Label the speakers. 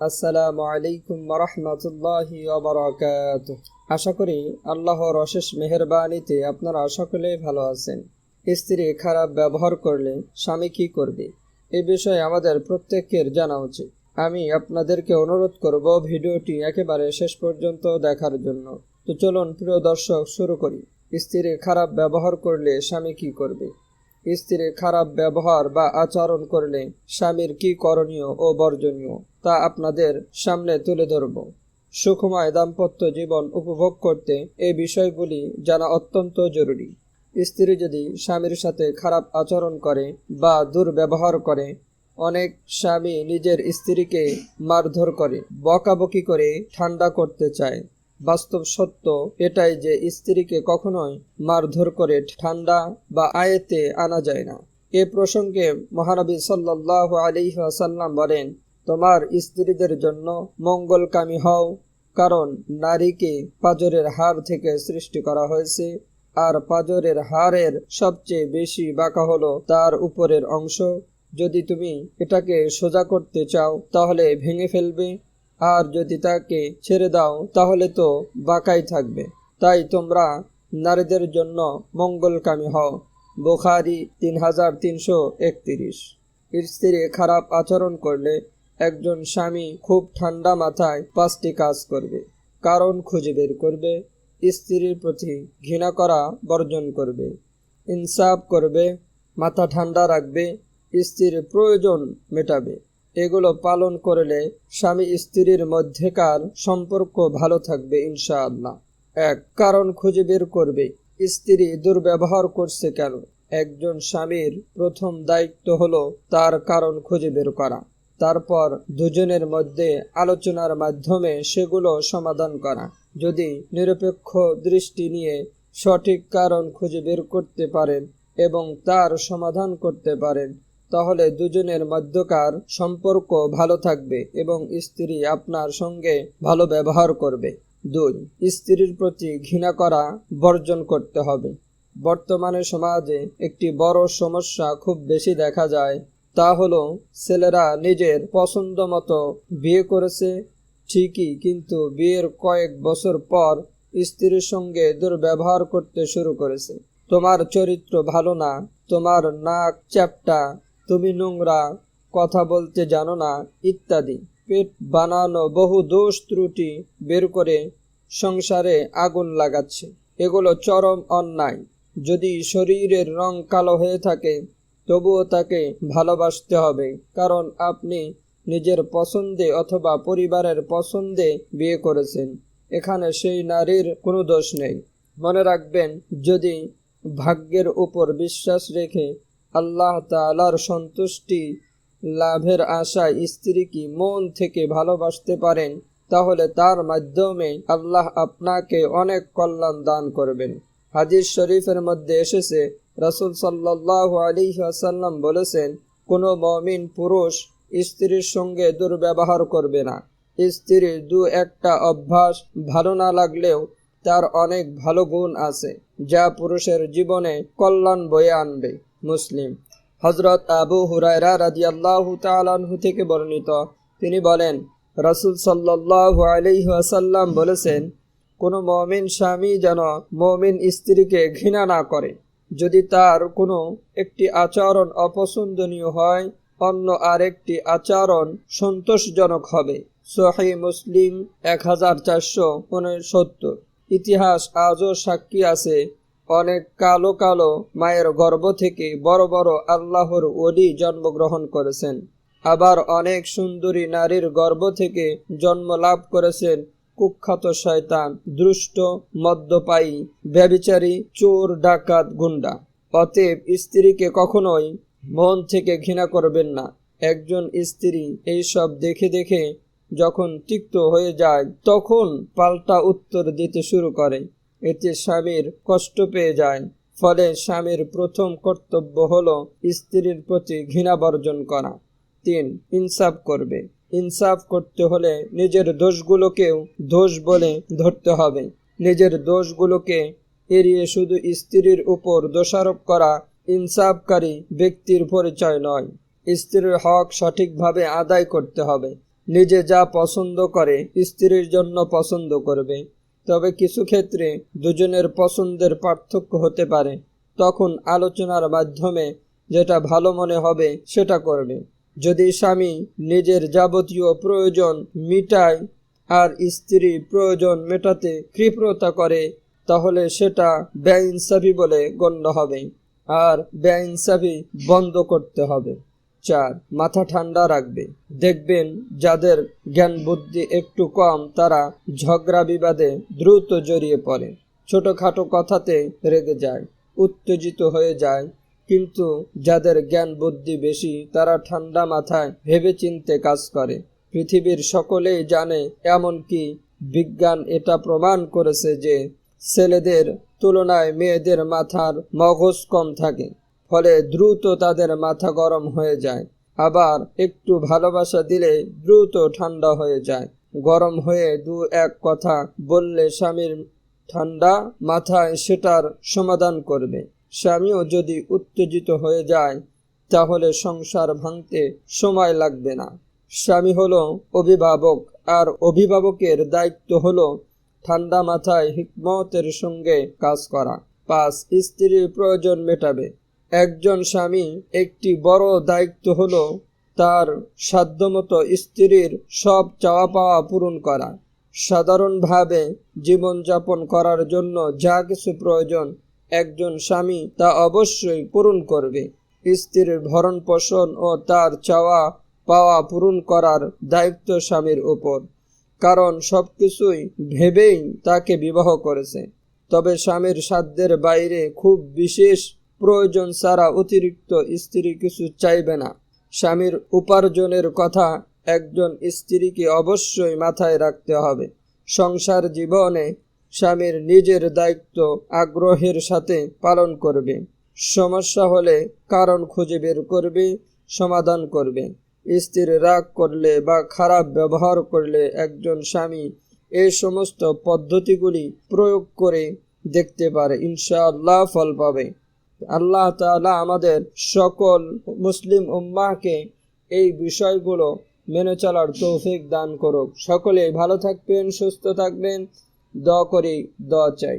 Speaker 1: আসসালামু আলাইকুম রহমতুল্লাহি আশা করি আল্লাহর অশেষ মেহেরবানিতে আপনারা সকলেই ভালো আছেন। স্ত্রী খারাপ ব্যবহার করলে স্বামী কি করবে? এ বিষয়ে আমাদের প্রত্যেকের জানা উচিত। আমি আপনাদেরকে অনুরোধ করব ভিডিওটি একেবারে শেষ পর্যন্ত দেখার জন্য। তো চলুন, প্রিয় দর্শক, শুরু করি। স্ত্রী খারাপ ব্যবহার করলে স্বামী কি করবে? স্ত্রীর খারাপ ব্যবহার বা আচরণ করলে স্বামীর কি করণীয় ও বর্জনীয়, তা আপনাদের সামনে তুলে ধরব। সুখময় দাম্পত্য জীবন উপভোগ করতে এই বিষয়গুলি জানা অত্যন্ত জরুরি। স্ত্রী যদি স্বামীর সাথে খারাপ আচরণ করে বা দুর্ব্যবহার করে, অনেক স্বামী নিজের স্ত্রীকে মারধর করে, বকাবকি করে ঠান্ডা করতে চায়। বাস্তব সত্য এটাই যে স্ত্রীকে কখনোই মারধর করে ঠান্ডা বা আয়েতে আনা যায় না। এ প্রসঙ্গে মহানবী সাল্লাহ আলী আসাল্লাম বলেন, তোমার স্ত্রীদের জন্য মঙ্গলকামী হও, কারণ নারীকে পাজরের হাড় থেকে সৃষ্টি করা হয়েছে, আর পাজরের হাড়ের সবচেয়ে বেশি বাঁকা হলো তার উপরের অংশ। যদি তুমি এটাকে সোজা করতে চাও, তাহলে ভেঙে ফেলবে আর যদি তাকে ছেড়ে দাও, তাহলে তো বাঁকাই থাকবে। তাই তোমরা নারীদের জন্য মঙ্গলকামী হও। বোখারি তিন হাজার তিনশো একত্রিশ। স্ত্রী খারাপ আচরণ করলে একজন স্বামী খুব ঠান্ডা মাথায় পাঁচটি কাজ করবে। কারণ খুঁজে বের করবে, স্ত্রীর প্রতি ঘৃণা করা বর্জন করবে, ইনসাফ করবে, মাথা ঠান্ডা রাখবে, স্ত্রীর প্রয়োজন মেটাবে। এগুলো পালন করলে স্বামী স্ত্রীর মধ্যেকার সম্পর্ক ভালো থাকবে, ইনশাআল্লাহ। এক, কারণ খুঁজে বের করবে। স্ত্রী দুর্ব্যবহার করছে কেন? একজন স্বামীর প্রথম দায়িত্ব হলো তার কারণ খুঁজে বের করা। তারপর দুজনের মধ্যে আলোচনার মাধ্যমে সেগুলো সমাধান করা। যদি নিরপেক্ষ দৃষ্টি নিয়ে সঠিক কারণ খুঁজে বের করতে পারেন এবং তার সমাধান করতে পারেন তাহলে দুজনের মধ্যকার সম্পর্ক ভালো থাকবে এবং স্ত্রী আপনার সঙ্গে ভালো ব্যবহার করবে। দুই, স্ত্রীর প্রতি ঘৃণা করা বর্জন করতে হবে। বর্তমানে সমাজে একটি বড় সমস্যা খুব বেশি দেখা যায়, তা হলো ছেলেরা নিজের পছন্দ মতো বিয়ে করেছে, ঠিকই, কিন্তু বিয়ের কয়েক বছর পর স্ত্রীর সঙ্গে দুর্ব্যবহার করতে শুরু করেছে। তোমার চরিত্র ভালো না, তোমার নাক চ্যাপটা তুমি নোংরা, কথা বলতে জানো না, ইত্যাদি। পেট বানানো বহু দোষ ত্রুটি বের করে সংসারে আগুন লাগাচ্ছে। এগুলো চরম অন্যায়। যদি শরীরের রং কালো হয়ে থাকে, তবুও তাকে ভালোবাসতে হবে, কারণ আপনি নিজের পছন্দে অথবা পরিবারের পছন্দে বিয়ে করেছেন। এখানে সেই নারীর কোনো দোষ নেই। মনে রাখবেন, যদি ভাগ্যের উপর বিশ্বাস রেখে আল্লাহ তালার সন্তুষ্টি লাভের আশায় স্ত্রীকে মন থেকে ভালোবাসতে পারেন, তাহলে তার মাধ্যমে আল্লাহ আপনাকে অনেক কল্যাণ দান করবেন। হাজির শরীফের মধ্যে এসেছে, রসুল সাল্লাহ আলী আসাল্লাম বলেছেন, কোনো মমিন পুরুষ স্ত্রীর সঙ্গে দুর্ব্যবহার করবে না। স্ত্রীর দু একটা অভ্যাস ভালো না লাগলেও তার অনেক ভালো গুণ আছে, যা পুরুষের জীবনে কল্যাণ বয়ে আনবে। মুসলিম। হজরত আবু হুরায়রা আল্লাহ তালাহু থেকে বর্ণিত। তিনি বলেন, রসুল সাল্লাহ আসাল্লাম বলেছেন, কোনো মমিন স্বামী যেন মমিন স্ত্রীকে ঘৃণা না করে। যদি তার কোনো একটি আচরণ অপছন্দনীয় হয়, অন্য আরেকটি আচরণ সন্তোষজনক হবে। সোহাই মুসলিম এক হাজার চারশো উনসত্তর। ইতিহাস আজও সাক্ষী আছে অনেক কালো কালো মায়ের গর্ভ থেকে বড় বড় আল্লাহর ওলি জন্মগ্রহণ করেছেন। আবার অনেক সুন্দরী নারীর গর্ভ থেকে জন্ম লাভ করেছেন কুখ্যাত শয়তান, দুষ্ট, মদ্যপায়ী ব্যবিচারী চোর, ডাকাত, গুন্ডা। অতএব স্ত্রীকে কখনোই মন থেকে ঘৃণা করবেন না। একজন স্ত্রী এইসব দেখে দেখে যখন তিক্ত হয়ে যায়, তখন পাল্টা উত্তর দিতে শুরু করে। এতে স্বামীর কষ্ট পেয়ে যায়। ফলে স্বামীর প্রথম কর্তব্য হল স্ত্রীর প্রতি ঘৃণা বর্জন করা। তিন, ইনসাফ করবে। ইনসাফ করতে হলে নিজের দোষগুলোকেও দোষ বলে ধরতে হবে। নিজের দোষগুলোকে এড়িয়ে শুধু স্ত্রীর উপর দোষারোপ করা ইনসাফকারী ব্যক্তির পরিচয় নয়। স্ত্রীর হক সঠিকভাবে আদায় করতে হবে। নিজে যা পছন্দ করে স্ত্রীর জন্য পছন্দ করবে। তবে কিছু ক্ষেত্রে দুজনের পছন্দের পার্থক্য হতে পারে। তখন আলোচনার মাধ্যমে যেটা ভালো মনে হবে সেটা করবে। যদি স্বামী নিজের যাবতীয় প্রয়োজন মিটায় আর স্ত্রী প্রয়োজন মেটাতে কৃপণতা করে, তাহলে সেটা বেইনসাফি বলে গণ্য হবে। আর বেইনসাফি বন্ধ করতে হবে। চার, মাথা ঠান্ডা রাখবে। দেখবেন যাদের জ্ঞান বুদ্ধি একটু কম, তারা ঝগড়া বিবাদে দ্রুত জড়িয়ে পড়ে। ছোটখাটো কথাতে রেগে যায়, উত্তেজিত হয়ে যায়। কিন্তু যাদের জ্ঞান বুদ্ধি বেশি, তারা ঠান্ডা মাথায় ভেবেচিন্তে কাজ করে। পৃথিবীর সকলেই জানে, এমনকি বিজ্ঞান এটা প্রমাণ করেছে যে ছেলেদের তুলনায় মেয়েদের মাথার মগজ কম থাকে। ফলে দ্রুত তাদের মাথা গরম হয়ে যায়। আবার একটু ভালোবাসা দিলে দ্রুত ঠান্ডা হয়ে যায়। গরম হয়ে দু এক কথা বললে স্বামীর ঠান্ডা মাথায় সেটার সমাধান করবে। স্বামীও যদি উত্তেজিত হয়ে যায়, তাহলে সংসার ভাঙতে সময় লাগবে না। স্বামী হলো অভিভাবক, আর অভিভাবকের দায়িত্ব হলো ঠান্ডা মাথায় হিকমতের সঙ্গে কাজ করা। পাঁচ, স্ত্রীর প্রয়োজন মেটাবে। একজন স্বামী একটি বড় দায়িত্ব হল তার সাধ্যমতো স্ত্রীর সব চাওয়া পাওয়া পূরণ করা। সাধারণভাবে জীবনযাপন করার জন্য যা কিছু প্রয়োজন একজন স্বামী তা অবশ্যই পূরণ করবে। স্ত্রীর ভরণ পোষণ ও তার চাওয়া পাওয়া পূরণ করার দায়িত্ব স্বামীর উপর, কারণ সবকিছুই ভেবেই তাকে বিবাহ করেছে। তবে স্বামীর সাধ্যের বাইরে খুব বিশেষ প্রয়োজন ছাড়া অতিরিক্ত স্ত্রী কিছু চাইবে না। স্বামীর উপার্জনের কথা একজন স্ত্রীকে অবশ্যই মাথায় রাখতে হবে। সংসার জীবনে স্বামীর নিজের দায়িত্ব আগ্রহের সাথে পালন করবে। সমস্যা হলে কারণ খুঁজে বের করবে, সমাধান করবে। স্ত্রীর রাগ করলে বা খারাপ ব্যবহার করলে একজন স্বামী এই সমস্ত পদ্ধতিগুলি প্রয়োগ করে দেখতে পারে। ইনশাআল্লাহ ফল পাবে। আল্লাহ তালা আমাদের সকল মুসলিম উম্মাহকে এই বিষয়গুলো মেনে চলার তৌফিক দান করুক। সকলেই ভালো থাকবেন, সুস্থ থাকবেন। দ করি দ চাই।